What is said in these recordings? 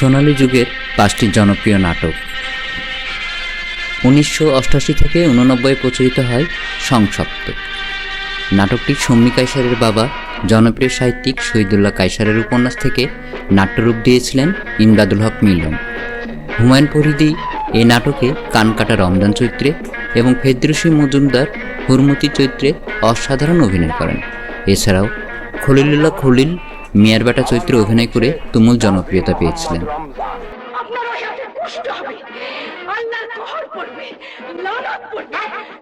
সোনালী যুগের পাঁচটি জনপ্রিয় নাটক। উনিশশো অষ্টাশি থেকে উননব্বই প্রচলিত হয় সংসপ্ত। নাটকটি সম্মি কাইসারের বাবা, জনপ্রিয় সাহিত্যিক শহীদুল্লাহ কাইসারের উপন্যাস থেকে নাট্যরূপ দিয়েছিলেন ইমদাদুল হক মিলন। হুমায়ুন ফরিদি এই নাটকে কানকাটা রমজান চরিত্রে এবং ফেদ্রুসি মজুমদার হুরমতি চরিত্রে অসাধারণ অভিনয় করেন। এছাড়াও খলিলুল্লাহ খলিল মিয়ার বেটা চরিত্রে অভিনয় করে তুমুল জনপ্রিয়তা পেয়েছিলেন।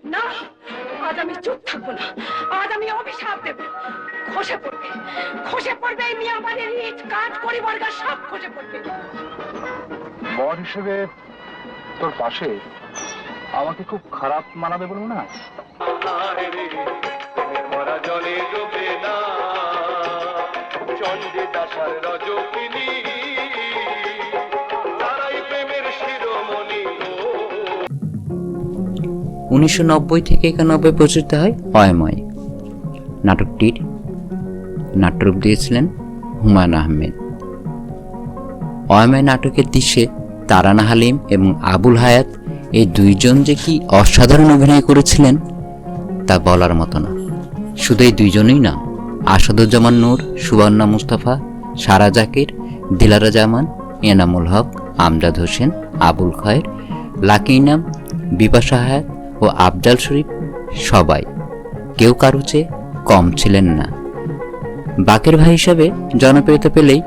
না আজ আমি চুপ থাকব না। আজ আমি অভিশাপ দেব। খসে পড়বে। খসে পড়বে মিয়া বাড়ির নিজ কাজ পরিবর্গা সব খসে পড়বে। বর হিসেবে তোর পাশে আমাকে খুব খারাপ মানাবে বলব না? মরা জলে ডুবে না। চণ্ডী দাসার রজকিনী। উনিশশো থেকে একানব্বই প্রচলিত হয় অয়ময়। নাটকটির নাট্যরূপ দিয়েছিলেন হুমায়ুন আহমেদ। অয়ময় নাটকের দৃশ্যে তারানা হালিম এবং আবুল হায়াত এই দুইজন যে কি অসাধারণ অভিনয় করেছিলেন তা বলার মতো না। শুধু এই দুইজনই না আসাদুজ্জামান নূর, সুবর্ণা মুস্তাফা, সারা জাকির দিলারা জামান এনামুল হক, আমজাদ হোসেন, আবুল খয়ের, লাকি ইনাম, বিপা হায়াত ও আফজাল শরীফ সবাই। কেউ কারও চেয়ে কম ছিলেন না। বাকের ভাই হিসাবে জনপ্রিয়তা পেলেই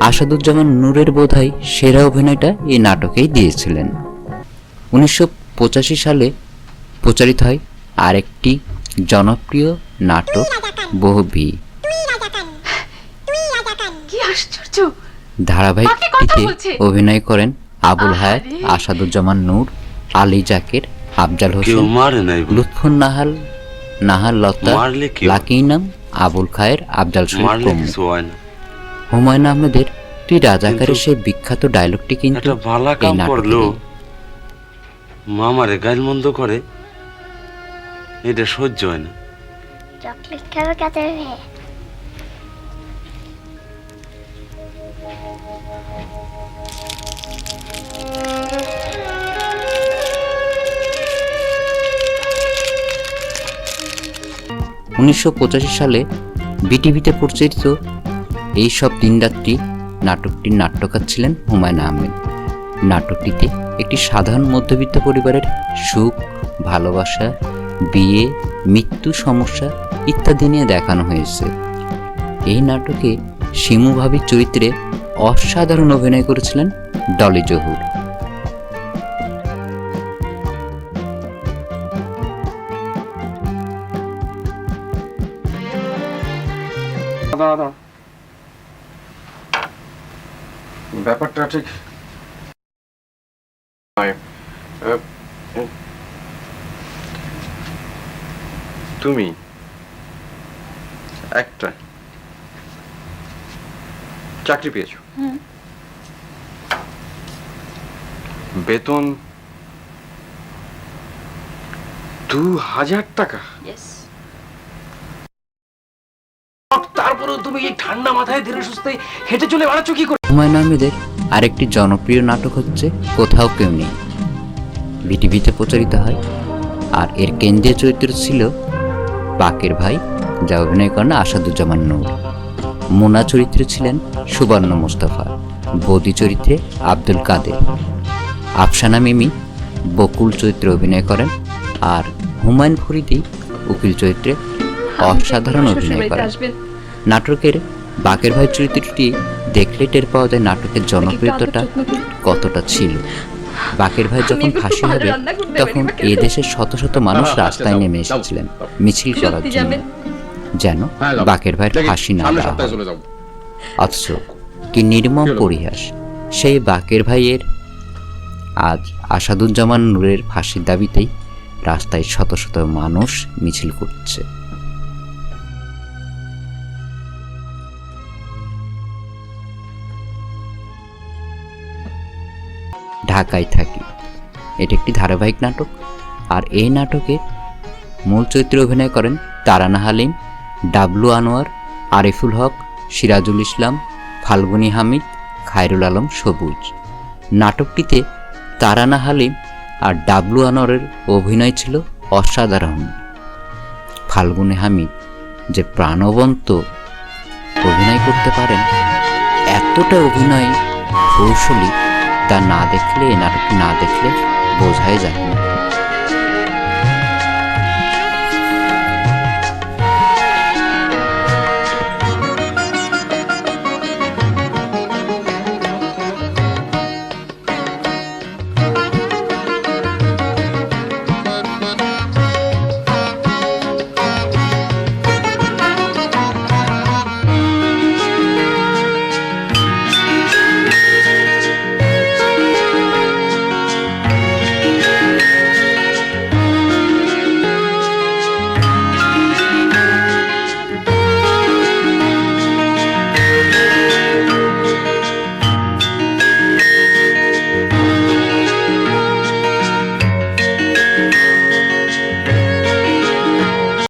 আসাদুজ্জামান নূরের বোধহয় সেরা অভিনয়টা এই নাটকেই দিয়েছিলেন। উনিশশো পঁচাশি সালে প্রচারিত হয় আরেকটি জনপ্রিয় নাটক বহুবি। ধারাবাহিকটিতে অভিনয় করেন আবুল হায়াত আসাদুজ্জামান নূর আলী জাকের আফজাল হোসেন। লুৎফুন নাহাল নাহাল লতা মারলে কি লাকি ইনাম আবুল খায়ের আফজাল শরীফ হুমায়ুন আহমেদের তুই রাজাকারের সেই বিখ্যাত ডায়লগটি কিন্তু এই। করল। মামারে গাইল মন্দ করে এটা সহ্য হয় না। চকলেট খাবে কাদের মেয়ে উনিশশো সালে বিটিভিতে প্রচারিত এই সব দিনরাত্রি নাটকটির নাট্যকার ছিলেন হুমায়ুন আহমেদ। নাটকটিতে একটি সাধারণ মধ্যবিত্ত পরিবারের সুখ, ভালোবাসা, বিয়ে, মৃত্যু সমস্যা ইত্যাদি নিয়ে দেখানো হয়েছে। এই নাটকে শিমু ভাবির চরিত্রে অসাধারণ অভিনয় করেছিলেন ডলি জহুর। ব্যাপারটা ঠিক। তুমি? একটা। চাকরি পেয়েছ? বেতন দু হাজার টাকা তারপরেও তুমি এই ঠান্ডা মাথায় ধীরে সুস্থে হেঁটে চলে বেড়াচ্ছ কি করে? হুমায়ুন আহমেদের আরেকটি জনপ্রিয় নাটক হচ্ছে কোথাও কেউ নেই। বিটিভিতে প্রচারিত হয়। আর এর কেন্দ্রীয় চরিত্র ছিল বাকের ভাই যা অভিনয় করেন আসাদুজ্জামান নূর। মোনা চরিত্রে ছিলেন সুবর্ণ মোস্তফা বদি চরিত্রে আব্দুল কাদের। আফসানা মিমি বকুল চরিত্রে অভিনয় করেন আর হুমায়ুন ফরিদি উকিল চরিত্রে অসাধারণ অভিনয় করেন। নাটকের বাকের ভাই চরিত্রটি দেখলে টের পাওয়া যায় নাটকের জনপ্রিয়তাটা কতটা ছিল। বাকের ভাই যখন ফাঁসি হবে তখন এই দেশের শত শত মানুষ রাস্তায় নেমে এসেছিলেন। মিছিল করার জন্য। যেন বাকের ভাইয়ের ফাঁসি না দেওয়া অথচ কি নির্মম পরিহাস। সেই বাকের ভাইয়ের আজ আসাদুজ্জামান নূরের ফাঁসির দাবিতেই রাস্তায় শত শত মানুষ মিছিল করছে। ঢাকায় থাকি। এটি একটি ধারাবাহিক নাটক। আর এই নাটকে মূল চরিত্রে অভিনয় করেন তারানা হালিম ডাবলু আনোয়ার, আরিফুল হক, সিরাজুল ইসলাম, ফাল্গুনি হামিদ, খায়রুল আলম সবুজ। নাটকটিতে তারানা হালিম আর ডাবলু আনোয়ারের অভিনয় ছিল অসাধারণ। ফাল্গুনি হামিদ যে প্রাণবন্ত অভিনয় করতে পারেন, এতটা অভিনয় কৌশলী তা না দেখলে, এ নাটকটি না দেখলে বোঝাই যায় না।